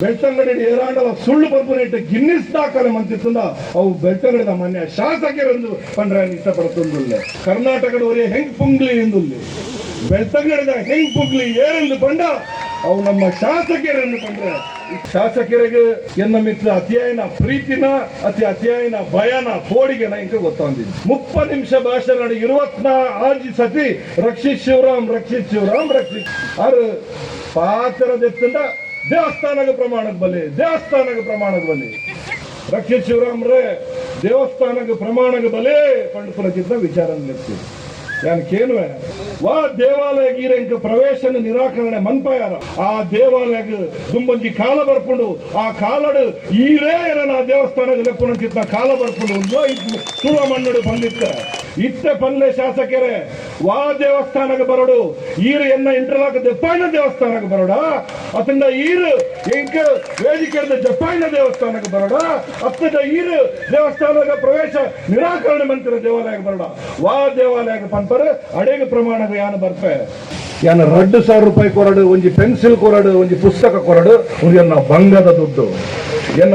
ಬೆಳ್ತಂಗಡಿ ಏರಾಂಡಲ ಸುಳ್ಳು ಪಂಪುನೇಟ್ ಗಿನ್ನಿಸ್ ದಾಖಲೆ ಮಂತಿತ್ತಂದ ಅವು ಬೆಳ್ತಂಗಡಿದ ಮನ್ಯ ಶಾಸಕರೆಂದು ಪಂಡ್ರೆ ಇಷ್ಟಪಡುತ್ತಂದುಲ್ಲೆ ಕರ್ನಾಟಕದ ಒರೇ ಹೆಂಗ್ ಪುಂಗ್ಲಿ ಎಂದು ಬೆಳ್ತಂಗಡಿದ ಹೆಂಗ್ ಪುಂಗ್ಲಿ ಏರೆಂದು ಪಂಡ ಅವು ನಮ್ಮ ಶಾಸಕರೆಂದು ಕಂಡ್ರೆ ಶಾಸಕರಿಗೆ ಎನ್ನ ಮಿತ್ರ ಅತಿಯಾಯನ ಪ್ರೀತಿನ ಅತಿ ಅತಿಯಾಯನ ಭಯನ ಪೋಡಿಗೆನ ಇಂಕ ಗೊತ್ತೊಂದಿದ್ದು ಮುಪ್ಪ ನಿಮಿಷ ಭಾಷಣ ಇರುವತ್ನ ಆಜಿ ಸತಿ ರಕ್ಷಿತ್ ಶಿವರಾಮ್ ರಕ್ಷಿತ್ ಶಿವರಾಮ್, ರಕ್ಷಿತ್. ಆರು ಪಾತ್ರದೆತ್ತಂದ ದೇವಸ್ಥಾನದ ಪ್ರಮಾಣದ ಬಲಿ ದೇವಸ್ಥಾನದ ಪ್ರಮಾಣದ ಬಲಿ. ರಕ್ಷಿತ್ ಶಿವರಾಮ್ರೆ ದೇವಸ್ಥಾನದ ಪ್ರಮಾಣದ ಬಲೆ ಪಂಡಿತರಕ್ಕಿಂತ ವಿಚಾರ ನಿಲ್ಸಿ ಯಾನ್ ಕೇಳುವೆ, ವಾ ದೇವಾಲಯ ಗೀರೆಂಕ ಪ್ರವೇಶನ ನಿರಾಕರಣೆ ಮನ್ಪಾಯಾರ. ಆ ದೇವಾಲಯ ದುಂಬಂಜಿ ಕಾಲ ಬರ್ಕೊಂಡು ಆ ಕಾಲಡು ಈರೇ ಏನ ಆ ದೇವಸ್ಥಾನದ ಲೆಪ್ಪನಂತಿತ್ತ ಕಾಲ ಬರ್ಕೊಂಡು ಸುಳ ಮಣ್ಣಡು ಬಂದಿತ್ತ. ಇತ್ತೆ ಪಲ್ಲೆ ಶಾಸಕರೆ, ವಾ ದೇವಸ್ಥಾನಕ್ಕೆ ಬರೋಡು. ಈರು ಎನ್ನ ಇಂಟರ್ಲಾಕ್ ಜಪಾಯಿನ ದೇವಸ್ಥಾನಕ್ಕೆ ಬರೋಡ. ಅತಂದ ಈರು ಎಂಕ ವೇದಿಕೆ ಜಪಾಯಿನ ದೇವಸ್ಥಾನಕ್ಕೆ ಬರೋಡ. ಅತ್ತದ ಈರು ದೇವಸ್ಥಾನದ ಪ್ರವೇಶ ನಿರಾಕರಣೆ ಮಂತ್ರ ದೇವಾಲಯಕ್ಕೆ ಬರೋಡ. ವಾ ದೇವಾಲಯಕ್ಕೆ ಪಂಪರ ಅಡೆಗೆ ಪ್ರಮಾಣದ ಯಾನ ಬರ್ಪೆ? ಯಾನ ಎರಡು ಸಾವಿರ ರೂಪಾಯಿ ಕೊರಡು, ಒಂಜಿ ಪೆನ್ಸಿಲ್ ಕೊರಡು, ಒಂಜಿ ಪುಸ್ತಕ ಕೊರಡು ಎನ್ನ ಬಂಗದ ದುಡ್ಡು. ಎನ್ನ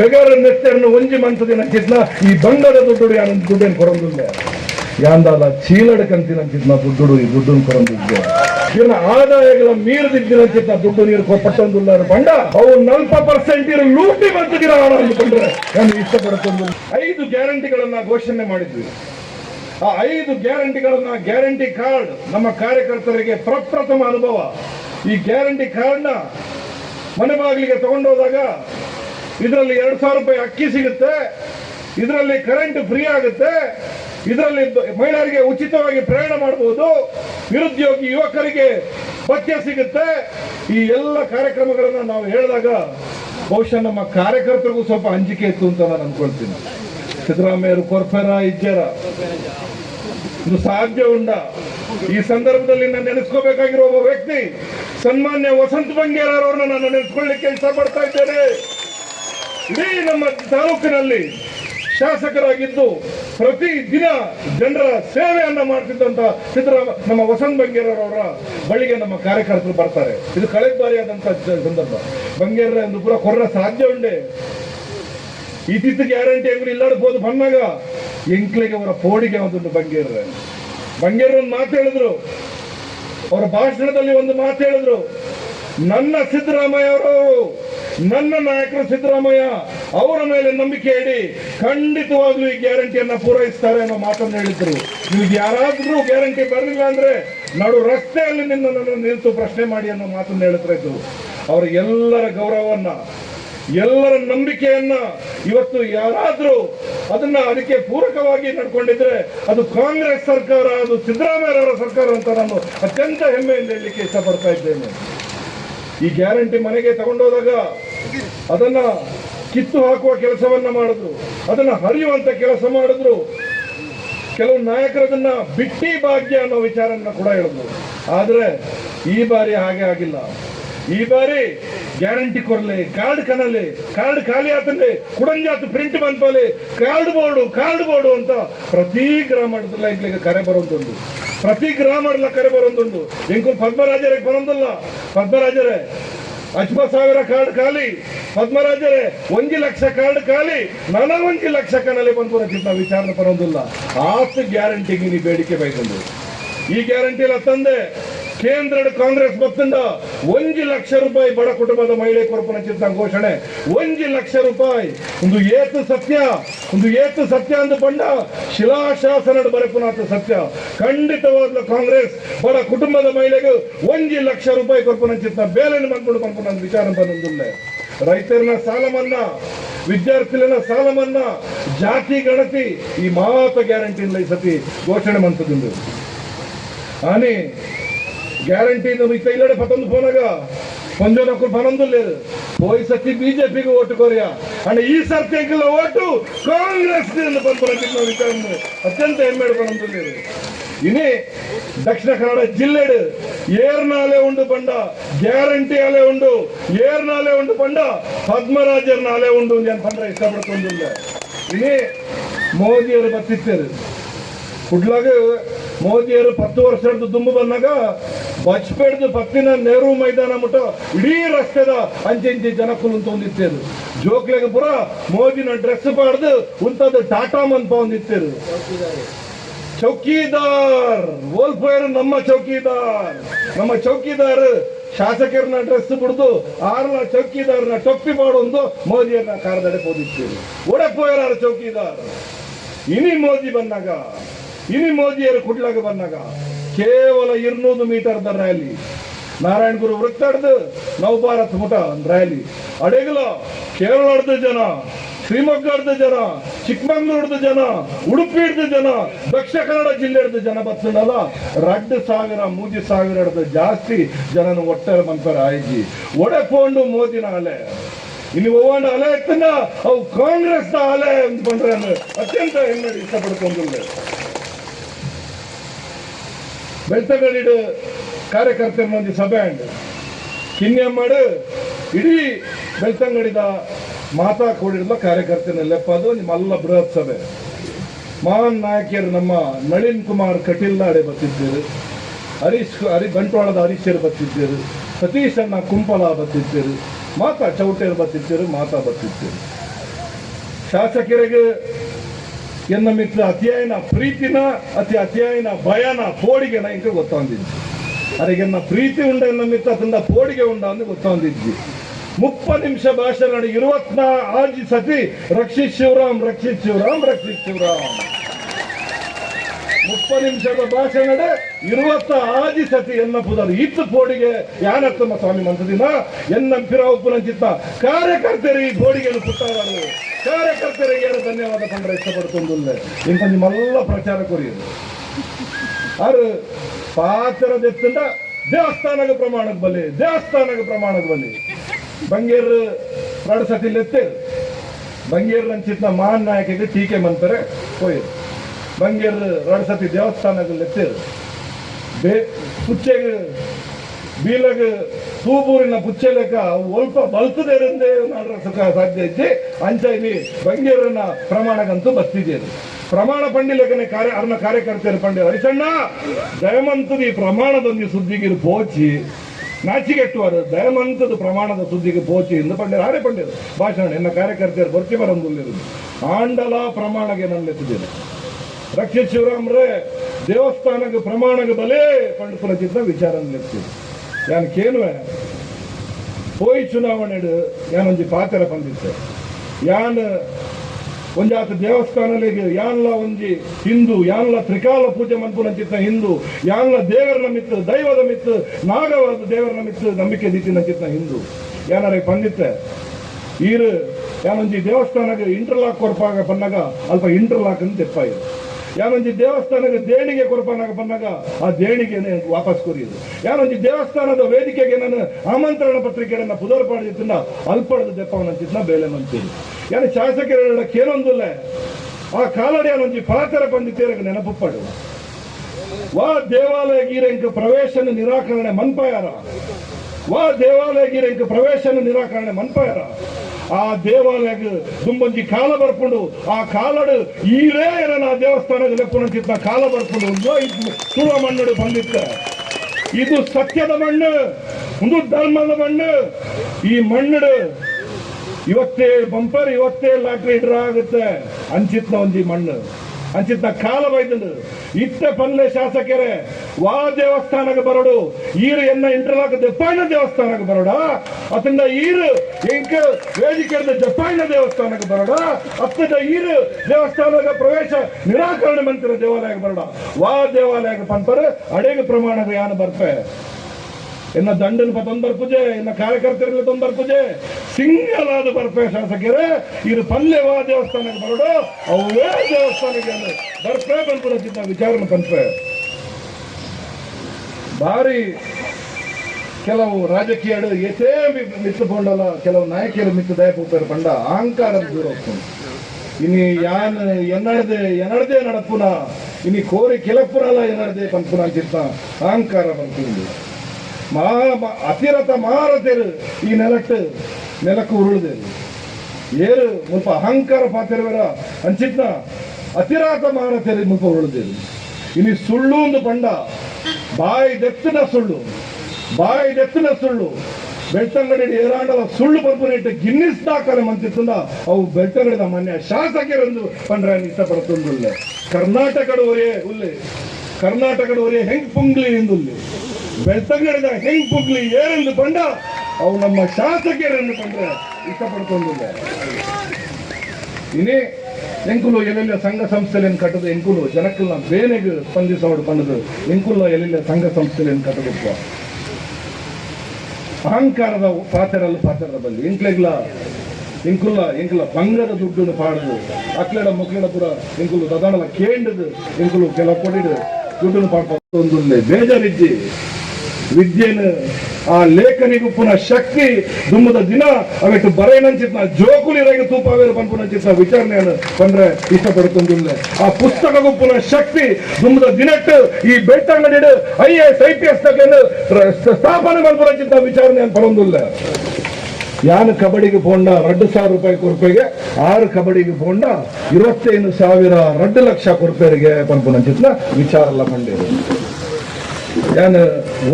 ಬೆಗರ ನೆತ್ತರನ್ನು ಒಂಜಿ ಮಂತದಿನ ಕಿತ್ನ, ಈ ಬಂಗದ ದುಡ್ಡು ಯಾನ ದುಡ್ಡೇನು ಕೊರೊಂದಿಲ್ಲ? ಯಾಂದಾಲ ಚೀಲಡ ಕಿತ್ನ ದುಡ್ಡು ಈ ದುಡ್ಡು ಕೊರೊಂದಿದ್ದೆ ಇನ್ನ ಆದಾಯಗಳ ಮೀರದಿದ್ದಿನಂತಿದ್ನ ದುಡ್ಡು ನೀರು ಕೊಟ್ಟೊಂದಿಲ್ಲ ಬಂಡ? ಅವು ನಲ್ಪ ಪರ್ಸೆಂಟ್ ಇರೋ ಲೂಟಿ ಬಂದಿರ ಹಣ ಅಂದ್ಕೊಂಡ್ರೆ ನಾನು ಇಷ್ಟಪಡ್ಕೊಂಡು ಐದು ಗ್ಯಾರಂಟಿಗಳನ್ನ ಘೋಷಣೆ ಮಾಡಿದ್ವಿ. ಆ ಐದು ಗ್ಯಾರಂಟಿಗಳನ್ನ ಗ್ಯಾರಂಟಿ ಕಾರ್ಡ್ ನಮ್ಮ ಕಾರ್ಯಕರ್ತರಿಗೆ ಪ್ರಪ್ರಥಮ ಅನುಭವ. ಈ ಗ್ಯಾರಂಟಿ ಕಾರ್ಡ್ನ ಮನೆ ಬಾಗಿಲಿಗೆ ತಗೊಂಡೋದಾಗ ಇದರಲ್ಲಿ ಎರಡು ಸಾವಿರ ರೂಪಾಯಿ ಅಕ್ಕಿ ಸಿಗುತ್ತೆ, ಇದರಲ್ಲಿ ಕರೆಂಟ್ ಫ್ರೀ ಆಗುತ್ತೆ, ಇದರಲ್ಲಿ ಮಹಿಳೆಯರಿಗೆ ಉಚಿತವಾಗಿ ಪ್ರಯಾಣ ಮಾಡಬಹುದು, ನಿರುದ್ಯೋಗಿ ಯುವಕರಿಗೆ ಪಥ್ಯ ಸಿಗುತ್ತೆ. ಈ ಎಲ್ಲ ಕಾರ್ಯಕ್ರಮಗಳನ್ನು ನಾವು ಹೇಳಿದಾಗ ಬಹುಶಃ ನಮ್ಮ ಕಾರ್ಯಕರ್ತರಿಗೂ ಸ್ವಲ್ಪ ಅಂಜಿಕೆ ಇತ್ತು ಅಂತ ನಾನು ಅನ್ಕೊಳ್ತೀನಿ. ಸಿದ್ದರಾಮಯ್ಯರು ಕೊರ್ಫೆರ ಇಜ್ಜರ. ಇದು ಸಾಧ್ಯ ಉಂಡ ಈ ಸಂದರ್ಭದಲ್ಲಿ ನಾನು ನೆನೆಸ್ಕೋಬೇಕಾಗಿರೋ ಒಬ್ಬ ವ್ಯಕ್ತಿ, ಸನ್ಮಾನ್ಯ ವಸಂತ ಬಂಗೇರವರನ್ನ ನಾನು ನೆನೆಸ್ಕೊಳ್ಳಿಕ್ಕೆ ಇಷ್ಟಪಡ್ತಾ ಇದ್ದೇನೆ. ಇಡೀ ನಮ್ಮ ತಾಲೂಕಿನಲ್ಲಿ ಶಾಸಕರಾಗಿದ್ದು ಪ್ರತಿ ದಿನ ಜನರ ಸೇವೆಯನ್ನ ಮಾಡ್ತಿದ್ದಂತ ಸಿದ್ದರಾಮ, ನಮ್ಮ ವಸಂತ ಬಂಗೇರವರ ಬಳಿಗೆ ನಮ್ಮ ಕಾರ್ಯಕರ್ತರು ಬರ್ತಾರೆ. ಇದು ಕಳೆದ ಬಾರಿಯಾದಂಥ ಸಂದರ್ಭ. ಬಂಗೇರ ಎಂದು ಪೂರ ಕೊರ್ರ ಸಾಧ್ಯ ಉಂಡೆ ಇತಿತ್ತು ಗ್ಯಾರಂಟಿ ಅಂಗಡಿ ಇಲ್ಲಾಡ್ಬೋದು ಬಂದಾಗ. ಎಂಕ್ಲಿಗೆ ಅವರ ಪೋಡಿಗೆ ಒಂದೊಂದು ಬಂಗೇರ ಬಂಗೇರ ಒಂದು ಮಾತು ಹೇಳಿದ್ರು. ಅವರ ಭಾಷಣದಲ್ಲಿ ಒಂದು ಮಾತು ಹೇಳಿದ್ರು. ನನ್ನ ಸಿದ್ದರಾಮಯ್ಯ ಅವರು, ನನ್ನ ನಾಯಕರು ಸಿದ್ದರಾಮಯ್ಯ, ಅವರ ಮೇಲೆ ನಂಬಿಕೆ ಇಡಿ, ಖಂಡಿತವಾಗ್ಲೂ ಈ ಗ್ಯಾರಂಟಿಯನ್ನ ಪೂರೈಸ್ತಾರೆ ಅನ್ನೋ ಮಾತನ್ನು ಹೇಳಿದ್ರು. ನೀವು ಯಾರಾದ್ರೂ ಗ್ಯಾರಂಟಿ ಬರಲಿಲ್ಲ ಅಂದ್ರೆ ನಾಡು ರಸ್ತೆಯಲ್ಲಿ ನಿನ್ನ ನನ್ನನ್ನು ನಿಲ್ತು ಪ್ರಶ್ನೆ ಮಾಡಿ ಅನ್ನೋ ಮಾತನ್ನು ಹೇಳ್ತಾ ಇದ್ರು ಅವರ ಎಲ್ಲರ ಗೌರವವನ್ನ ಎಲ್ಲರ ನಂಬಿಕೆಯನ್ನ ಇವತ್ತು ಯಾರಾದ್ರೂ ಅದನ್ನ ಅದಕ್ಕೆ ಪೂರಕವಾಗಿ ನಡ್ಕೊಂಡಿದ್ರೆ ಅದು ಕಾಂಗ್ರೆಸ್ ಸರ್ಕಾರ, ಅದು ಸಿದ್ದರಾಮಯ್ಯರವರ ಸರ್ಕಾರ ಅಂತ ನಾನು ಅತ್ಯಂತ ಹೆಮ್ಮೆಯಿಂದ ಹೇಳಲಿಕ್ಕೆ ಇಷ್ಟಪಡ್ತಾ ಇದ್ದೇನೆ. ಈ ಗ್ಯಾರಂಟಿ ಮನೆಗೆ ತಗೊಂಡೋದಾಗ ಅದನ್ನ ಕಿತ್ತು ಹಾಕುವ ಕೆಲಸವನ್ನ ಮಾಡಿದ್ರು, ಅದನ್ನ ಹರಿಯುವಂತ ಕೆಲಸ ಮಾಡಿದ್ರು. ಕೆಲವು ನಾಯಕರದನ್ನ ಬಿಟ್ಟಿ ಭಾಗ್ಯ ಅನ್ನೋ ವಿಚಾರನ್ನ ಕೂಡ ಹೇಳಿದ್ರು ಆದ್ರೆ ಈ ಬಾರಿ ಹಾಗೆ ಆಗಿಲ್ಲ. ಈ ಬಾರಿ ಗ್ಯಾರಂಟಿ ಕೊರಲಿ ಕಾರ್ಡ್ ಕನಲಿ ಕಾರ್ಡ್ ಖಾಲಿ ಆತಂದ್ರೆ ಕುಡಂಜಾತು ಪ್ರಿಂಟ್ ಬಂದ್ಪಲೆ ಕಾರ್ಡ್ ಬೋರ್ಡು ಕಾರ್ಡ್ ಬೋರ್ಡು ಅಂತ ಪ್ರತಿ ಗ್ರಾಮ ಇಂಗ್ಲಿಗೆ ಕರೆ ಬರೋದೊಂದು ಪ್ರತಿ ಗ್ರಾಮಡ್ಲ ಕರೆ ಬರೋದೊಂದು ಎಂಕು ಪದ್ಮರಾಜರೇ ಬರೋದಲ್ಲ ಪದ್ಮರಾಜರೇ ಅಜ್ಮ ಸಾವಿರ ಕಾರ್ಡ್ ಖಾಲಿ. ಪದ್ಮರಾಜರೇ ಒಂಜಿ ಲಕ್ಷ ಕಾರ್ಡ್ ಖಾಲಿ. ನನ ಒಂದು ಲಕ್ಷ ಕನಲೆ ಬಂದು ನಾವು ವಿಚಾರಣೆ ಬರೋದಿಲ್ಲ ಆಸ್ತಿ ಗ್ಯಾರಂಟಿಗೆ ನೀ ಬೇಡಿಕೆ ಬೈಕೊಂಡು. ಈ ಗ್ಯಾರಂಟಿ ತಂದೆ. ಕೇಂದ್ರದ ಕಾಂಗ್ರೆಸ್ ಬತ್ತಂದ ಒಂಜಿ ಲಕ್ಷ ರೂಪಾಯಿ ಬಡ ಕುಟುಂಬದ ಮಹಿಳೆ ಕೊರಪನ ಚಿತ್ತ ಘೋಷಣೆ. ಒಂಜಿ ಲಕ್ಷ ರೂಪಾಯಿ. ಒಂದು ಏತು ಸತ್ಯ. ಒಂದು ಏತು ಸತ್ಯ ಅಂತ ಬಂಡ. ಶಿಲಾಶಾಸನ ಬರಪುನಾಥ ಸತ್ಯ. ಖಂಡಿತವಾದ ಕಾಂಗ್ರೆಸ್ ಬಡ ಕುಟುಂಬದ ಮಹಿಳೆಗೆ ಒಂಜಿ ಲಕ್ಷ ರೂಪಾಯಿ ಕೊರಪನ ಚಿತ್ತ ಬೇಲೆನ ಬಂದ್ಕೊಂಡು ಬಂದ್ಕೊಂಡು ವಿಚಾರ ಬಂದಿಲ್ಲ ರೈತರನ್ನ ಸಾಲ ಮನ್ನಾ. ವಿದ್ಯಾರ್ಥಿಗಳ ಸಾಲ ಮನ್ನಾ. ಜಾತಿ, ಗಣತಿ ಈ ಮಾತ ಗ್ಯಾರಂಟಿ ಇಲ್ಲ ಈ ಸತಿ. ಘೋಷಣೆ ಮಂತದಿಂದ అని గ్యారంటీ నువ్వు ఇట్లా ఇల్లడే పతందు పోనగా పొందనొక్కరు పనందు లేదు పోయి సచ్చి బీజేపీకి ఓటు కోరియా అంటే ఈ సర్తిలో ఓటు కాంగ్రెస్ పంపున విచారం అత్యంత ಹೆಮ್ಮೆಡು ಪನಂದು లేదు ಇನಿ ದಕ್ಷಿಣ ಕನ್ನಡ ಜಿಲ್ಲೆಡು ಏರ್ನಾಲೆ ಉಂಡು ಪಂಡ ಗ್ಯಾರಂಟಿ ಅಲೆ ಉಂಡು ಏರ್ನಾಲೆ ಉಂಡು ಪಂಡ ಪದ್ಮರಾಜರ್ ನಾಲೆ ಉಂಡು ഞാൻ ಪಂಡ್ರೆ ಇಷ್ಟಪಡ್ಕೊಂಡಿಲ್ಲ ಇನಿ ಮೋದಿಯವರು ಬತ್ತಿತ್ತರು ಕುಡ್ಲಾಗ ಮೋದಿಯವರು ಪತ್ತು ವರ್ಷದ ದುಂಬು ಬಂದಾಗ ಬಚ್ಪೆಡ್ದು ಪತ್ತಿನ ನೆಹರು ಮೈದಾನ ಮುಟ್ಟ ಇಡೀ ರಸ್ತೆದ ಅಂಚೆ ಜನ ಕುಲಂತ ಒಂದಿತ್ತೇರು ಜೋಕ್ಲೆಗೆ ಪುರ ಮೋದಿನ ಡ್ರೆಸ್ ಪಾಡ್ದು ಉಂತದ್ದು ಟಾಟಾ ಮನ್ ಒಂದಿತ್ತೇರು. ಚೌಕಿದಾರ್ ಓಲ್ಫೈರ್ ನಮ್ಮ ಚೌಕಿದಾರ್. ನಮ್ಮ ಚೌಕಿದಾರ್ ಶಾಸಕರನ್ನ ಡ್ರೆಸ್ ಬಿಡ್ದು ಆರ್ನ ಚೌಕಿದಾರನ ಟೊಪ್ಪಿ ಮಾಡೋದು ಮೋದಿಯನ್ನ ಕಾರದಡೆ ಹೋದಿರ್ತೀರಿ ಒಡಪೋಯರ ಚೌಕಿದಾರ್. ಇನಿ ಮೋದಿ ಬಂದಾಗ ಇನಿ ಮೋದಿಯರು ಕುಟ್ಲಾಗ ಬಂದಾಗ ಕೇವಲ ಇರ್ನೂರು ಮೀಟರ್ ದ ರ್ಯಾಲಿ. ನಾರಾಯಣ ಗುರು ನವ ಭಾರತ್ ಮುಟ ರ್ಯಾಲಿ. ಅಡೆಗಲ ಕೇರಳದ ಜನ ಶಿವಮೊಗ್ಗದ ಜನ ಚಿಕ್ಕಮಂಗ್ಳೂರ್ದ ಜನ, ಉಡುಪಿ ಹಿಡ್ದ ಜನ, ದಕ್ಷಿಣ ಕನ್ನಡ ಜಿಲ್ಲೆ ಹಿಡ್ದ ಜನ ಬರ್ತದಲ್ಲ ರಡ್ಡು ಸಾವಿರ, ಮೂಜಿ ಸಾವಿರ ಹಿಡ್ದು ಜಾಸ್ತಿ ಜನನ ಒಟ್ಟಾರೆ ಮಂತರ ಆಯ್ಜಿ. ಒಡಕೊಂಡು ಮೋದಿನ ಅಲೆ ಇನ್ನು ಹೋಗೋಣ ಅಲೆ ಎತ್ತನ ಅವು ಕಾಂಗ್ರೆಸ್ ದ ಅಲೆ ಅಂದ್ರೆ ಅತ್ಯಂತ ಹೆಮ್ಮೆ ಇಷ್ಟಪಡ್ಕೊಂಡಿಲ್ಲ. ಬೆಳ್ತಗಡಿಡು ಕಾರ್ಯಕರ್ತರ ಮಂದಿ ಸಭೆ ಅಂಡ್ ಕಿನ್ಯ ಮಾಡು ಇಡೀ ಬೆಳ್ತಂಗಡಿದ ಮಾತಾ ಕೂಡಿರುವ ಕಾರ್ಯಕರ್ತನ ಲೆಪ್ಪದು ನಿಮ್ಮೆಲ್ಲ ಬೃಹತ್ ಸಭೆ. ಮಹಾನ್ ನಾಯಕಿಯರು ನಮ್ಮ ನಳಿನ್ ಕುಮಾರ್ ಕಟೀಲ್ನಾಡೆ ಬರ್ತಿದ್ದರು. ಹರೀಶ್, ಹರಿ, ಬಂಟ್ವಾಳದ ಹರೀಶರು ಬರ್ತಿದ್ದರು. ಸತೀಶ್ ಅಣ್ಣ ಕುಂಪಲ ಬರ್ತಿದ್ದರು. ಮಾತಾ ಚೌಟೇರು ಬರ್ತಿದ್ದರು, ಮಾತಾ ಬರ್ತಿದ್ದರು. ಶಾಸಕರಿಗೆ ಎನ್ನ ಮಿತ್ರ, ಅತಿಯಾಯಿನ ಪ್ರೀತಿನ, ಅತಿ ಅತಿಯಾಯಿನ ಭಯನ ಪೋಡಿಗೆನ ಇಂಕ ಗೊತ್ತೊಂದಿದ್ವಿ. ಅದಕ್ಕೆನ್ನ ಪ್ರೀತಿ ಉಂಡ, ಎನ್ನ ಮಿತ್ರ ತಂದ ಪೋಡಿಗೆ ಉಂಡ ಅಂದು ಗೊತ್ತೊಂದಿದ್ವಿ. ಮುಪ್ಪ ನಿಮಿಷ ಭಾಷೆ ನಡಿ, ಇರುವತ್ನ ಆಜಿ ಸತಿ, ರಕ್ಷಿತ್ ಶಿವರಾಮ್ ರಕ್ಷಿತ್ ಶಿವರಾಮ್ ರಕ್ಷಿತ್ ಶಿವರಾಮ್. ಮುಪ್ಪ ನಿಮಿಷದ ಭಾಷಣದ ಇರುವತ್ತ ಆದಿ ಸತಿ ಎನ್ನ ಪುದರ್ ಇತ್ತು ಪೋಡಿಗೆ ಯಾನತ್ತಮ್ಮ ಸ್ವಾಮಿ ಮಂತದಿನ ಎನ್ನ ಪಿರಾವುಪುನ ಚಿತ್ತ ಕಾರ್ಯಕರ್ತರಿಗೆ ಈ ಬೋಡಿಗೆಯನ್ನು ಪುಟ್ಟಾರು ಕಾರ್ಯಕರ್ತರಿಗೆ ಏನು ಧನ್ಯವಾದ ಕಂಡ್ರೆ ಇಷ್ಟಪಡ್ತು ಇಂಥ ನಿಮ್ಮೆಲ್ಲ ಪ್ರಚಾರ ಕೊರಿಯರು ಆರು ಪಾತ್ರದೆತ್ತಂಡ ದೇವಸ್ಥಾನದ ಪ್ರಮಾಣದ ಬಲಿ ದೇವಸ್ಥಾನದ ಪ್ರಮಾಣದ ಬಲಿ ಬಂಗೇರ್ ಎರಡು ಸತಿ ಬಂಗೇರ್ ನಂಚಿತ್ತ ಮಹಾನ್ ನಾಯಕಿಗೆ ಟೀಕೆ ಮಂತಾರೆ ಹೋಯ್ರು ಬಂಗೇರ್ ರೋಡ್ಸತಿ ದೇವಸ್ಥಾನದಲ್ಲಿ ಬೇ ಪುಚ್ಚೆಗೆ, ಬೀಲಗ, ತೂಬೂರಿನ ಪುಚ್ಚೆಲೆಕ ಒಲ್ಪ ಬಲ್ತದೇರಂದೇ ನಾಡ್ರ ಸುಖ ಸಾಧ್ಯ ಇದ್ದೆ ಅಂಚೈಲಿ ಬಂಗೇರನ ಪ್ರಮಾಣಗಂತೂ ಬಸ್ತಿದ್ದೇನೆ ಪ್ರಮಾಣ ಪಂಡಿಲಕನೆ ಕಾರ್ಯ, ಅರ್ನ ಕಾರ್ಯಕರ್ತೆಯರು ಪಂಡಿ ಹರಿಸಣ್ಣ ದಯಮಂತದ ಈ ಪ್ರಮಾಣದೊಂದು ಸುದ್ದಿಗೆ ಪೋಚಿ ನಾಚಿಗೆಟ್ಟುವರು ದಯಮಂತದ ಪ್ರಮಾಣದ ಸುದ್ದಿಗೆ ಪೋಚಿ ಎಂದು ಪಂಡಿರ ಹಾರೆ ಪಂಡಿರು ಭಾಷಣ. ಎನ್ನ ಕಾರ್ಯಕರ್ತೆಯರು ಬರ್ತಿ ಬರಂದು ಆಂಡಲ ಪ್ರಮಾಣಗೆ ನನ್ನೆತ್ತಿದ್ದೇನೆ ರಕ್ಷಿತ್ ಶಿವರಾಮ್ರೆ ದೇವಸ್ಥಾನಕ್ಕೆ ಪ್ರಮಾಣಕ್ಕೆ ಬಲೆ ಪಂಡ ಚಿತ್ರ ವಿಚಾರ ಕೇನುವೆ, ಹೋಯ್ ಚುನಾವಣೆ ಯಾನೊಂದು ಪಾತ್ರ ಪಂದಿತ್ತೆ ಯಾನ್ ಒಂಜಾತ ದೇವಸ್ಥಾನಲಿಗೆ, ಯಾನ್ಲ ಒಂಜಿ ಹಿಂದೂ, ಯಾನ್ಲ ತ್ರಿಕಾಲ ಪೂಜೆ ಮನ್ಪುನ ಚಿತ್ತ ಹಿಂದೂ, ಯಾನ್ಲ ದೇವರ ನಮಿತ್ ದೈವದ ಮಿತ್ತು ನಾಗವ ದೇವರ ನಮಿತ್ ನಂಬಿಕೆ ದಿತ್ತಿ ಚಿತ್ತ ಹಿಂದೂ. ಯಾನಾರ ಪಂದಿತ್ತೆ ಈರು ಯಾನೊಂಜಿ ದೇವಸ್ಥಾನಕ್ಕೆ ಇಂಟರ್ಲಾಕ್ ಕೊರಪಾಗ ಬಂದಾಗ ಅಲ್ಪ ಇಂಟರ್ಲಾಕ್ ಅಂತ ತೆಪ್ಪಾಯಿರು ಯಾನೊಂಜಿ ದೇವಸ್ಥಾನದ ದೇಣಿಗೆ ಕೊರಪನಾಗ ಬಂದಾಗ ಆ ದೇಣಿಗೆನೆ ವಾಪಸ್ ಕೊರಿಯೋದು. ಯಾರೊಂದು ದೇವಸ್ಥಾನದ ವೇದಿಕೆಗೆ ನಾನು ಆಮಂತ್ರಣ ಪತ್ರಿಕೆಗಳನ್ನ ಪುದರ್ಪಾಡಿದ್ದ ಅಲ್ಪಡದ ದೆಪ್ಪವನಂತಿದ್ನ ಬೇಲೆ ಮಂತೀನಿ ಯಾರು ಶಾಸಕರ ಕೇಳೊಂದಿಲ್ಲ ಆ ಕಾಲಡಿ ಯಾನೊಂಜಿ ಪಾತರ ನೆನಪು ಪಡು ವಾ ದೇವಾಲಯ ಗೀರೆಂಕ ಪ್ರವೇಶನ ನಿರಾಕರಣೆ ಮನ್ಪಾಯಾರ. ವಾ ದೇವಾಲಯ ಗೀರೆಂಕ ಪ್ರವೇಶನ ನಿರಾಕರಣೆ ಮನ್ಪಾಯಾರ. ಆ ದೇವಾಲಯ ದುಂಬಂಜಿ ಕಾಲ ಬರ್ಕೊಂಡು, ಆ ಕಾಲಡು ಈರೇ ಏನ ಆ ದೇವಸ್ಥಾನದ ಲೆಪ್ಪುನಂತಿತ್ತ ಕಾಲ ಬರ್ಕೊಂಡು ಒಂದು ತುಳ ಮಣ್ಣು ಬಂದಿತ್ತ. ಇದು ಸತ್ಯದ ಮಣ್ಣು, ಒಂದು ಧರ್ಮದ ಮಣ್ಣು. ಈ ಮಣ್ಣು ಇವತ್ತೇ ಬಂಪರ್, ಇವತ್ತೇ ಲಾಟ್ರಿ ಇಡ್ರ ಆಗುತ್ತೆ ಅಂಚಿತ್ನ ಈ ಮಣ್ಣು. ಅಂಚಿತ್ನ ಕಾಲ ಬೈದಂಡು ಇತ್ತ ಪಲ್ಲೆ ಶಾಸಕರೆ, ವಾ ದೇವಸ್ಥಾನಕ್ಕೆ ಬರೋಡು. ಈರು ಎನ್ನ ಇಂಟರ್ಲಾಕ್ ಜಪಾಯಿನ ದೇವಸ್ಥಾನಕ್ಕೆ ಬರೋಡ. ಅತಂದ ಈರು ಎಂಕ ವೇದಿಕೆ ಜಪಾಯಿನ ದೇವಸ್ಥಾನಕ್ಕೆ ಬರೋಡ. ಅತ್ತದ ಈರು ದೇವಸ್ಥಾನದ ಪ್ರವೇಶ ನಿರಾಕರಣೆ ಮಂತ್ರ ದೇವಾಲಯಕ್ಕೆ ಬರೋಡ. ವಾ ದೇವಾಲಯಕ್ಕೆ ಪಂಪರು ಅಡೆಗೆ ಪ್ರಮಾಣದ ಯಾನ ಬರ್ಪೆ. ಇನ್ನ ದಂಡನ ಪತೊಂದು ಬರ್ಪುಜೆ ಇನ್ನ ಕಾರ್ಯಕರ್ತರಿಗೆ ತೊಂದು ಬರ್ಪುಜೆ ಸಿಂಗಲ್ ಆದ ಬರ್ಪೆ ಶಾಸಕರೇ ಇದು ಪಲ್ಯವ ದೇವಸ್ಥಾನಕ್ಕೆ ಬರೋಡು, ಅವೇ ದೇವಸ್ಥಾನಕ್ಕೆ ಬರ್ಪೆ ಚಿತ್ತ ವಿಚಾರನ ಪಂಪೆ ಭಾರಿ ಕೆಲವು ರಾಜಕೀಯ ಎಷ್ಟೇ ಮಿತ್ತುಕೊಂಡಲ್ಲ ಕೆಲವು ನಾಯಕಿಯರು ಮಿತ್ತು ದಯಪುತ್ತರ ಪಂಡ, ಅಹಂಕಾರ ದೂರ ಹೋಗ್ಕೊಂಡು ಇನಿ ಯಾನ್ ಎನ್ನಡದೆ ಎನ್ನಡದೆ ನಡಪುನ ಇನಿ ಕೋರಿ ಕೆಲಪುರಲ್ಲ ಎನ್ನಡದೆ ಪಂಪುನ ಚಿತ್ತ, ಅಹಂಕಾರ ಬಂತು ಮಾ ಮ- ಅತಿರಥ ಮಹಾರಥರು ಈ ನೆಲಟ್ಟು ನೆಲಕ್ಕೆ ಉರುಳಿದೇರು ಏರು ಮುಲ್ಪ ಅಹಂಕಾರ ಪಾತಿರುವರ ಅಂಚಿತ್ನ ಅತಿರಾತ ಮಾರತೇರಿ ಮುಲ್ಪ ಉರುಳಿದೇರು ಇನ್ನು ಸುಳ್ಳು ಒಂದು ಪಂಡ ಬಾಯಿದೆತ್ತಿನ ಸುಳ್ಳು, ಬಾಯಿ ದೆತ್ತಿನ ಸುಳ್ಳು. ಬೆಳ್ತಂಗಡಿ ಏರಾಂಡಲ ಸುಳ್ಳು ಪಂಪುನೇಟ್ ಗಿನ್ನಿಸ್ ದಾಖಲೆ ಮಂತಿತ್ತಂದ, ಅವು ಬೆಳ್ತಂಗಡಿದ ಮಾನ್ಯ ಶಾಸಕರೆಂದು ಪಂಡ್ರೆ ಇಷ್ಟಪಡುತ್ತೊಂದುಲ್ಲೆ. ಕರ್ನಾಟಕದ ಒರೇ ಉಲ್ಲೆ ಕರ್ನಾಟಕದ ಹೆಂಗ್ ಪುಂಗ್ಲಿ ಎಂದುಲ್ಲೆ ಬೆಳ್ತಂಗಡಿದ ಹೆಂಗ್ ಕುಗ್ಲಿ ಏರೆಂದು ಪಂಡ ಅವು ನಮ್ಮ ಶಾಸಕರೆಂದು ಪಂಡ್ರೆ ಇಷ್ಟಪಡುತ್ತೊಂದುಲ್ಲೆ ಇನ್ನೇ ಎಂಕುಲು ಎಲ್ಲೆಲ್ಲ ಸಂಘ ಸಂಸ್ಥೆಯನ್ನು ಕಟ್ಟದು, ಎಂಕುಲು ಜನಕ್ಕೆಲ್ಲ ಬೇನೆಗೆ ಸ್ಪಂದಿಸೋಡು ಬಂದದು ಎಂಕುಲ್ಲ ಎಲ್ಲೆಲ್ಲ ಸಂಘ ಸಂಸ್ಥೆಯನ್ನು ಕಟ್ಟಬೇಕು ಅಹಂಕಾರದ ಪಾತ್ರರಲ್ಲ ಪಾತ್ರದ ಬಲ್ಲಿ, ಎಂಕ್ಲೆಗ್ಲ ಎಂಕುಲ್ಲ ಎಂಕುಲ ಬಂಗದ ದುಡ್ಡನ್ನು ಪಾಡದು, ಅಕ್ಲೆಡ ಮಕ್ಕಳ ಪುರ ಎಂಕುಲು ದದಾಣಲ ಕೇಂಡದು, ಎಂಕುಲು ಕೆಲ ಕೊಡಿಡು ದುಡ್ಡನ್ನು ಪಾಡ್ಕೊಂಡು ಬೇಜಾರಿದ್ದಿ. ವಿದ್ಯೆನು ಆ ಲೇಖನಿಗೂ ಪುನಃ ಶಕ್ತಿ ದುಮ್ಮದ ದಿನ ಅವತ್ತು ಜೋಕುಲಿ ಜೋಕುಲಿರಾಗಿ ತೂಪಾವೇರು ಪನ್ಪುನಂಚಿತ್ನ ವಿಚಾರಣೆಯನ್ನು ಬಂದ್ರೆ ಇಷ್ಟಪಡುತ್ತೊಂದಿಲ್ಲ ಆ ಪುಸ್ತಕಗೂ ಪುನಃ ಶಕ್ತಿ ದುಮ್ಮದ ದಿನಟ್ಟು ಈ Bettangadi I S, I P S ಸ್ಥಾಪನೆ ಮನ್ಪುನಂಚಿತ್ನ ವಿಚಾರಣೆಯನ್ನು ಪಡೊಂದಿಲ್ಲ ಯಾನು ಕಬಡ್ಡಿಗೆ ಪೋಂಡ ಎರಡು ಸಾವಿರ ರೂಪಾಯಿ ಕೊರಪೆಗೆ, ಆರು ಕಬಡ್ಡಿಗೆ ಪೋಂಡ ಇರುವತ್ತೈದು ಸಾವಿರ ಎರಡು ಲಕ್ಷ ಕೊರಪೆರಿಗೆ ಪನ್ಪುನಂಚಿತ್ನ ವಿಚಾರ ಎಲ್ಲ ಪಂಡಿರು ಯಾನ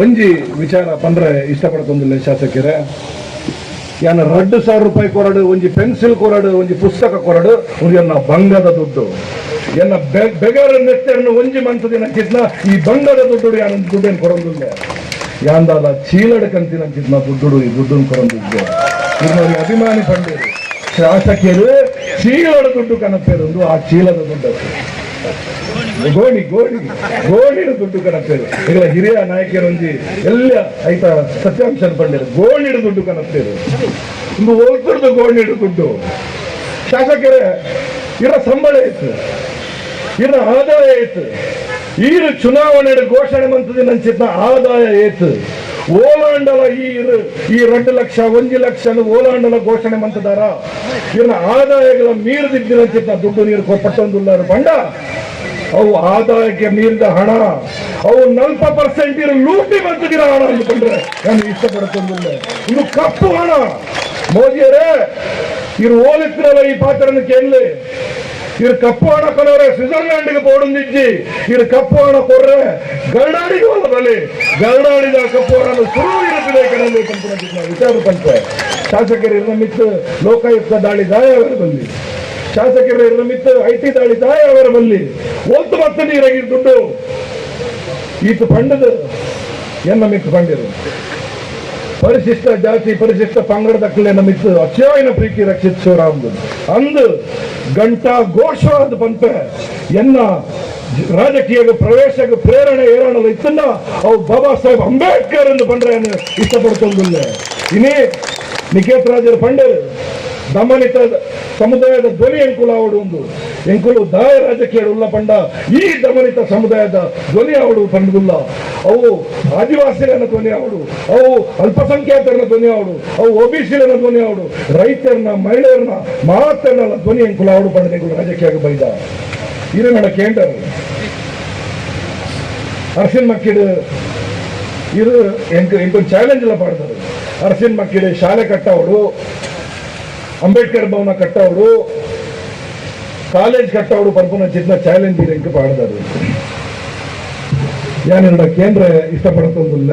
ಒಂಜಿ ವಿಚಾರ ಪಂದ್ರೆ ಇಷ್ಟಪಡ್ತೊಂದಿಲ್ಲ ಶಾಸಕರೇ. ಯಾನ ರಡ್ಡು ಸಾವಿರ ರೂಪಾಯಿ ಕೊರಡು, ಒಂಜಿ ಪೆನ್ಸಿಲ್ ಕೊರಡು, ಒಂಜಿ ಪುಸ್ತಕ ಕೊರಡು ಎನ್ನ ಬಂಗದ ದುಡ್ಡು. ಎನ್ನ ಬೆಗಾರ ನೆತ್ತರನ್ನು ಒಂಜಿ ಮಂತದಿನ ಕಿತ್ನ ಈ ಬಂಗದ ದುಡ್ಡು ಯಾನ ದುಡ್ಡೇನು ಕೊರೊಂದಿಲ್ಲ ಯಾಂದಾದ ಚೀಲಡ ಕಂತಿನ ಕಿತ್ನ ದುಡ್ಡು ಈ ದುಡ್ಡನ್ನು ಕೊರೊಂದಿದ್ದೆ ಇನ್ನೊಂದು ಅಭಿಮಾನಿ ಪಂಡಿರು, ಶಾಸಕಿಯರು, ಚೀಲದ ದುಡ್ಡು ಕನಪೇರೊಂದು ಆ ಚೀಲದ ದುಡ್ಡು ಗೋಣಿ ಗೋಣಿ ಗೋಣಿಡು ದುಡ್ಡು ಕನಪೇರು ಇಲ್ಲ ಹಿರಿಯ ನಾಯಕರೊಂದಿ ಎಲ್ಲ ಆಯ್ತ ಸತ್ಯಾಂಶ ಪಂಡಿರು ಗೋಣಿಡು ದುಡ್ಡು ಕನಪೇರು ಒಂದು ಹೋಗ್ತಿರ್ದು ಗೋಣಿಡು ದುಡ್ಡು. ಶಾಸಕರೇ, ಇರ ಸಂಬಳ ಇತ್ತು. ಇರ ಆದಾಯ ಇತ್ತು. ಈ ಚುನಾವಣೆ ಘೋಷಣೆ ಮಂತದಿ ನಂಚಿತ್ತ ಆದಾಯ ಏತು ಓಲಾಂಡಲ ಈ ಈ ಎರಡು ಲಕ್ಷ ಒಂದು ಲಕ್ಷ ಓಲಾಂಡಲ ಘೋಷಣೆ ಮಂತದಾರ ಇನ್ನ ಆದಾಯಗಳ ಮೀರದಿದ್ದಿರಂಚಿತ್ತ ದುಡ್ಡು ನೀರು ಕೊಟ್ಟೊಂದುಲ್ಲಾರು. ಬಂಡ ಅವು ಆದಾಯಕ್ಕೆ ಮೀರಿದ ಹಣ ಅವು ನಲ್ಪ ಪರ್ಸೆಂಟ್ ಇರೋ ಲೂಟಿ ಬಂದಿರೋ ಹಣ ಅಂದ್ಕೊಂಡ್ರೆ ನಾನು ಇಷ್ಟಪಡ್ತೊಂದಿಲ್ಲ ಇನ್ನು ಕಪ್ಪು ಹಣ ಮೋದಿಯರೇ ಇರು ಓಲಿತ್ತಿರಲ್ಲ ಈ ಪಾತ್ರನ ಕೇಳಲಿ ಇರು ಕಪ್ಪು ಹಣ ಕೊಡೋರೆ ಸ್ವಿಟ್ಜರ್ಲ್ಯಾಂಡ್ಗೆ ಬೋಡುಂದಿಜ್ಜಿ ಇರು ಕಪ್ಪು ಹಣ ಕೊಡ್ರೆ ಗರಡಾಡಿಗೆ ಅಲ್ಲ ಬಲಿ ಗರಡಾಡಿದ ಕಪ್ಪು ಹಣ ಸುರು ಇರುತ್ತದೆ ಕಣಲ್ಲಿ ಪಂಚಾಯತ್ ವಿಚಾರ ಪಂಚ ಶಾಸಕರು ಇರುವ ಮಿತ್ತು ಲೋಕಾಯುಕ್ತ ದಾಳಿ ದಾಯ ಅವರ ಬಲ್ಲಿ ಶಾಸಕರು ನಿಮಿತ್ತ ಐಟಿ ದಾಳಿ ತಾಯಿ ಅವರ ಬಲ್ಲಿ ಒಂದು ಮತ್ತೆ ನೀರಾಗಿ ದುಡ್ಡು. ಈತ ಪಂಡದು, ಎನ್ನ ಮಿತ್ ಪಂಡಿರು? ಪರಿಶಿಷ್ಟ ಜಾತಿ, ಪರಿಶಿಷ್ಟ ಪಂಗಡದಕ್ಕಲೆ ನಮಿತ್ತು ಅಚ್ಚಾಯಿನ ಪ್ರೀತಿ ರಕ್ಷಿಸೋರ ಅಂದು ಅಂದು ಗಂಟಾ ಘೋಷವಾದ ಪಂಪ, ಎನ್ನ ಜ- ರಾಜಕೀಯ ಪ್ರವೇಶಕ್ಕೆ ಪ್ರೇರಣೆ ಏರೋಣ ಇತ್ತನ್ನ ಅವು ಬಾಬಾ ಸಾಹೇಬ್ ಅಂಬೇಡ್ಕರ್ ಎಂದು ಬಂದ್ರೆ ಇಷ್ಟಪಡ್ತೊಂದಿಲ್ಲ ಇನ್ನೇ ನಿಕೇತ್ ರಾಜರ ಪಂಡರು ದಮನಿತ ಸಮುದಾಯದ ಧ್ವನಿ ಎಂಕುಲ ಆವಡು ಒಂದು. ಎಂಕುಲು ದಾಯ ರಾಜಕೀಯ ಪಂಡ ಈ ದಮನಿತ ಸಮುದಾಯದ ಧ್ವನಿ ಆವಡು ಪಂಡಗುಲ್ಲ ಅವು ಆದಿವಾಸಿಗಳ ಧ್ವನಿ ಆವಡು ಅವು ಅಲ್ಪಸಂಖ್ಯಾತರ ಧ್ವನಿ ಆವಡು ಅವು ಒಬಿಸಿಗಳ ಧ್ವನಿ ಆವಡು ರೈತರನ್ನ, ಮಹಿಳೆಯರನ್ನ ಮಾತನ್ನ ಧ್ವನಿ ಎಂಕುಲ ಆವಡು ಪಂಡ ಎಂಕುಲು ರಾಜಕೀಯ ಬೈದ. ಇದು ನಡ ಕೇಂದ್ರ ಅರ್ಸಿನ್ ಮಕ್ಕಿಡು ಇದು ಎಂಕ್ ಎಂಕೊಂದು ಚಾಲೆಂಜ್ ಪಾಡ್ತಾರೆ ಅರ್ಸಿನ್ ಮಕ್ಕಿಡೆ ಶಾಲೆ ಕಟ್ಟವಡು ಅಂಬೇಡ್ಕರ್ ಭವನ ಕಟ್ಟವರು ಕಾಲೇಜ್ ಕಟ್ಟವರು ಚಿತ್ರ ಚಾಲೆಂಜ್ ಎಂಕ್ ಪಾಡ್ದಾರು ಯಾನೆರಡ ಕೇಂದ್ರ ಇಷ್ಟಪಡುತ್ತೊಂದಿಲ್ಲ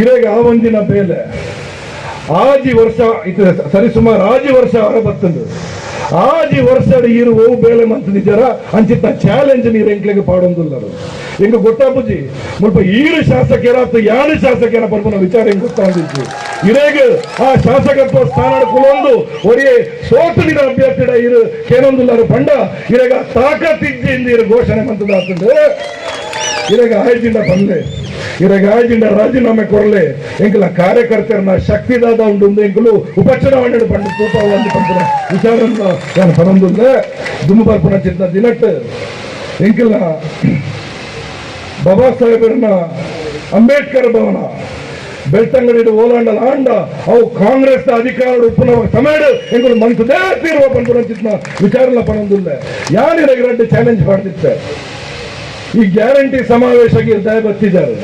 ಇರೆಗ ಆ ಒಂದಿನ ಬೇಲೆ ಆಜಿ ವರ್ಷ, ಇದು ಸರಿಸುಮಾರು ಆಜಿ ವರ್ಷ ಆರ ಬರ್ತಂದು ಆಜಿ ವರ್ಷ ಇರು ಓ ಬೇಲೆ ಮಂತ್ ನಿಜರ ಅಂಚಿತ್ತ ಚಾಲೆಂಜ್ ನೀರು ಎಂಕ್ಲೆಗೆ ಪಾಡೊಂದುಲ್ಲರು. ಹೆಂಗ ಗೊತ್ತಾಪುಜಿ ಮುಲ್ಪ ಈರು ಶಾಸಕರಾತು ಯಾರು ಶಾಸಕರ ಪರ್ಪುನ ವಿಚಾರ ಹೆಂಗ್ ಗೊತ್ತಾಂದಿಜ್ಜಿ ಇರೇಗ ಆ ಶಾಸಕತ್ವ ಸ್ಥಾನ ಕುಲೊಂದು ಒರಿಯೇ ಸೋತಿನ ಅಭ್ಯರ್ಥಿಡ ಇರು ಕೇನೊಂದುಲ್ಲರು ಪಂಡ. ಇರೇಗ ತಾಕತ್ತಿಜ್ಜಿ ಇಂದ ಇರು ಘೋಷಣೆ ಮಂತದಾತಂದ್ರೆ ಇರೇಗ ಆಯ್ದಿಂದ ಬಂದೆ. ಇರಾಗ ಆಯ್ದಿಂದ ರಾಜೀನಾಮೆ ಕೊರಲೆ ಎಂಕಲ ಕಾರ್ಯಕರ್ತರನ್ನ ಶಕ್ತಿದಾದ ಉಂಡು ಎಂಕಲು ಉಪಚುನಾವಣೆ ಪಂಡ ತೂಪ ವಿಚಾರ ವಿಚಾರನ್ನ ನಾನು ದುಮ್ಮು ಬರ್ಪನ ಚಿತ್ತ ದಿನಟ್ಟು ಎಂಕಲ ಬಾಬಾ ಸಾಹೇಬರನ್ನ ಅಂಬೇಡ್ಕರ್ ಭವನ ಬೆಳ್ತಂಗಡಿ ಓಲಾಂಡ, ಲಾಂಡ, ಅವು ಕಾಂಗ್ರೆಸ್ ಅಧಿಕಾರ ಪುನಃ ಸಮೇಡು ಎಂಗಳು ಮನಸ್ಸದೇ ತೀರ್ವ ಚಿತ್ನ ವಿಚಾರಲ್ಲ ಪಡೊಂದಿಲ್ಲ ಯಾರಿರಾಗ ರೆಡ್ಡಿ ಚಾಲೆಂಜ್ ಮಾಡ್ತಿತ್ತೆ? ಈ ಗ್ಯಾರಂಟಿ ಸಮಾವೇಶಕ್ಕೆ ದಯ ಬರ್ತಿದ್ದಾರೆ.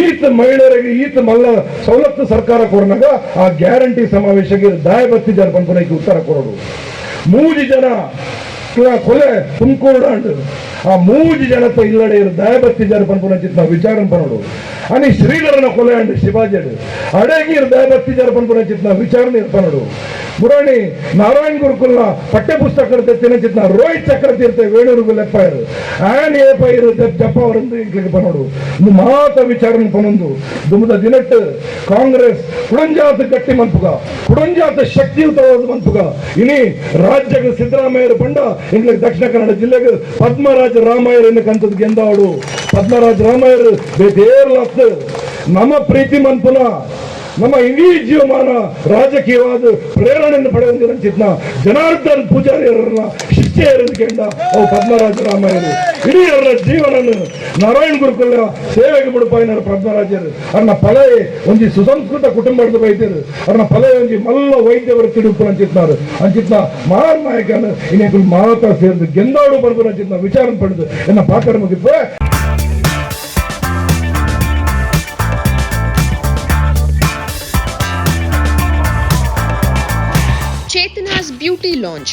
ಈತ ಮಹಿಳೆಯರಿಗೆ, ಈತ ಮಲ್ಲ ಸವಲತ್ತು ಸರ್ಕಾರ ಕೊಡೋಣ ಆ ಗ್ಯಾರಂಟಿ ಸಮಾವೇಶಕ್ಕೆ ದಾಯ ಬರ್ತಿದ್ದಾರೆ ಪಂಪನಕ್ಕೆ ಉತ್ತರ ಕೊಡೋದು. ಮೂರು ಜನ ಕ- ಕೊಲೆ ತುಮಕೂರು ಆ ಮೂಜಿ ಜನತೆ ಇಲ್ಲಡೆ ಇರು ದಯಬತ್ತಿ ಜನ ಪನ್ಪುನ ಚಿತ್ತ ವಿಚಾರ ಪನೋಡು ಅನಿ ಶ್ರೀಧರನ ಕೊಲೆ ಅಂಡ್ ಶಿವಾಜಿಡು ಅಡಗಿರ್ ದಯಭಕ್ತಿ ಜನ ಪನ್ಪುನ ಚಿತ್ತ ವಿಚಾರಣೆ ಇರ್ಪನೋಡು ಮುರಾಣಿ ನಾರಾಯಣ್ ಗುರುಕುಲ್ನ ಪಠ್ಯ ಪುಸ್ತಕ ತಿನ್ನ ಚಿತ್ತ ರೋಹಿತ್ ಚಕ್ರತೀರ್ಥ ವೇಣೂರು ಇರು ಆನ್ ಏ ಪೈರು ಜಪ್ಪ ಅವರಂದು ಇಂಕ್ಲಿಗೆ ಪನೋಡು ಇದು ಮಾತ ವಿಚಾರಣೆ ಪನೊಂದು ದುಮದ ದಿನಟ್ಟು ಕಾಂಗ್ರೆಸ್ ಕುಡಂಜಾತ ಗಟ್ಟಿ ಮನ್ಪುಗ ಕುಡಂಜಾತ ಶಕ್ತಿಯುತವಾದ ಮಂತುಗ ಇನಿ ರಾಜ್ಯಕ್ಕೆ ಸಿದ್ದರಾಮಯ್ಯರು ಬಂಡ ಇಂಗ್ಲಿಗೆ ದಕ್ಷಿಣ ಕನ್ನಡ ಜಿಲ್ಲೆಗೆ ಪದ್ಮರಾಜ ರಾಮಾಯರು ಎನ್ನಕ್ಕಂಥದ್ದು ಗೆಂದಾವಡು ಪದ್ಮರಾಜ ರಾಮಾಯರು ಬೇದೇರ್ಲತ್ತು ನಮ್ಮ ಪ್ರೀತಿ ಮನ್ಪುನ, ನಮ್ಮ ಇಡೀ ಜೀವಮಾನ ರಾಜಕೀಯವಾದ ಪ್ರೇರಣೆಯನ್ನು ಪಡೆಯುವಂತ ಚಿತ್ನ ಜನಾರ್ದನ್ ಪೂಜಾರಿಯರನ್ನ ಶಿಷ್ಯರನ್ನು ಕೆಂಡ ಅವು ಪದ್ಮರಾಜ ರಾಮಾಯರು ಇಡೀ ಅವರ ಜೀವನನ್ನು ನಾರಾಯಣ ಗುರುಕುಲ ಸೇವೆಗೆ ಬಿಡುಪಾಯಿನ ಪದ್ಮರಾಜರು ಅವ್ರನ್ನ ಫಲೇ ಒಂಜಿ ಸುಸಂಸ್ಕೃತ ಕುಟುಂಬದ ವೈದ್ಯರು ಅವ್ರನ್ನ ಫಲೇ ಒಂಜಿ ಮಲ್ಲ ವೈದ್ಯವರು ತಿರುಪು ಅಂಚಿತ್ನಾರು ಅಂಚಿತ್ನ ಮಹಾನ್ ನಾಯಕನ ಇನ್ನೇಕು ಮಾತಾ ಸೇರಿದು ಗೆಂದಾಡು ಬರ್ದು ಅಂಚಿತ್ನ ವಿಚಾರ ಪಡೆದು ಎನ್ನ ಪಾತ್ರ ಮುಗಿದ್ವೆ Chetana's beauty lounge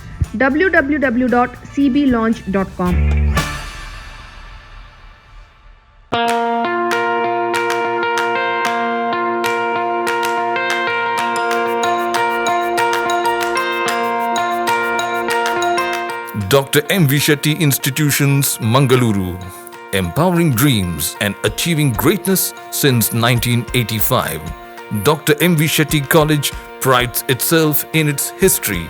www.cblaunch.com. Dr. M Vishetti Institutions, Mangaluru. Empowering dreams and achieving greatness since 1985. Dr. M. V. Shetty College prides itself in its history